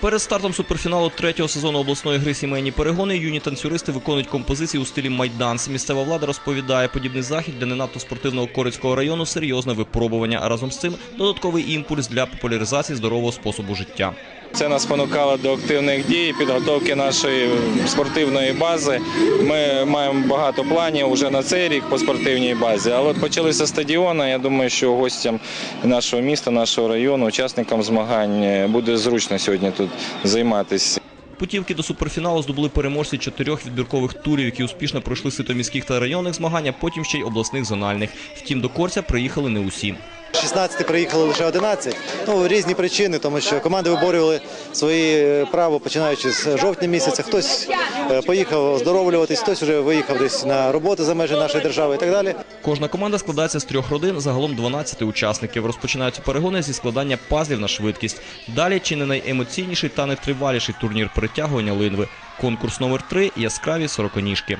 Перед стартом суперфіналу третього сезону обласної гри сімейні перегони юні танцюристи виконують композиції у стилі майданс. Місцева влада розповідає, подібний захід для не надто спортивного Корицького району серйозне випробування, а разом з цим додатковий імпульс для популяризації здорового способу життя. Це нас спонукало до активних дій, підготовки нашої спортивної бази. Ми маємо багато планів вже на цей рік по спортивній базі. Але почалися стадіони. Я думаю, що гостям нашого міста, нашого району, учасникам змагань е, буде зручно сьогодні тут займатися. Путівки до суперфіналу здобули переможці чотирьох відбіркових турів, які успішно пройшли сито міських та районних змагань, а потім ще й обласних зональних. Втім, до Корця приїхали не усі. 16 приїхало лише 11. Ну, різні причини, тому що команди виборювали свої е, право починаючи з жовтня місяця. Хтось е, поїхав оздоровлюватись, хтось вже виїхав десь на роботи за межі нашої держави і так далі. Кожна команда складається з трьох родин, загалом 12 учасників. Розпочинаються перегони зі складання пазлів на швидкість. Далі чи не найемоційніший та найтриваліший турнір перетягування линви. Конкурс номер 3 яскраві сороконіжки.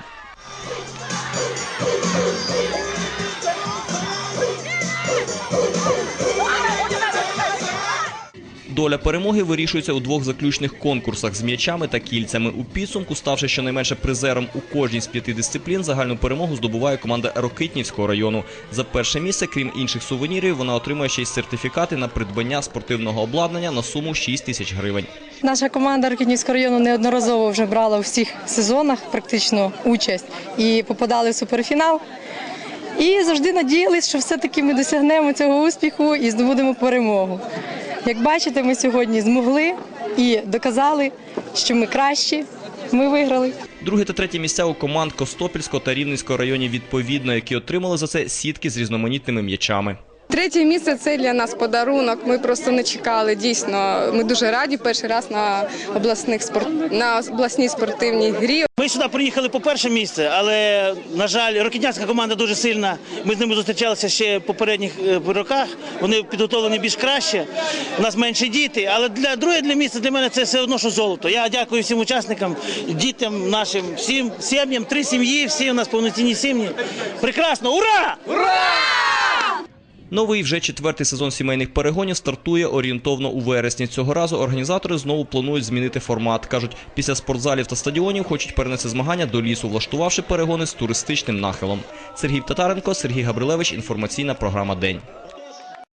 Доля перемоги вирішується у двох заключних конкурсах з м'ячами та кільцями. У підсумку, ставши щонайменше призером у кожній з п'яти дисциплін, загальну перемогу здобуває команда Рокитнівського району. За перше місце, крім інших сувенірів, вона отримує ще й сертифікати на придбання спортивного обладнання на суму 6 тисяч гривень. Наша команда Рокітнівського району неодноразово вже брала у всіх сезонах практично участь і попадали в суперфінал. І завжди надіялись, що все-таки ми досягнемо цього успіху і здобудемо перемогу. Як бачите, ми сьогодні змогли і доказали, що ми кращі. Ми виграли. Друге та третє місця у команд Костопільського та Рівненського районів відповідно, які отримали за це сітки з різноманітними м'ячами. Третє місце це для нас подарунок. Ми просто не чекали. Дійсно, ми дуже раді перший раз на обласних спорт на обласній спортивній грі. Ми сюди приїхали по перше місце, але на жаль, рокетнянська команда дуже сильна. Ми з ними зустрічалися ще в попередніх е, роках. Вони підготовлені більш краще. У нас менше діти, але для друге для місця для мене це все одно, що золото. Я дякую всім учасникам, дітям нашим, всім сім'ям, три сім'ї, всі у нас повноцінні сім'ї. Прекрасно! Ура! Ура! Новий вже четвертий сезон сімейних перегонів стартує орієнтовно у вересні. Цього разу організатори знову планують змінити формат. кажуть, після спортзалів та стадіонів хочуть перенести змагання до лісу, влаштувавши перегони з туристичним нахилом. Сергій Татаренко, Сергій Габрилевич. Інформаційна програма День.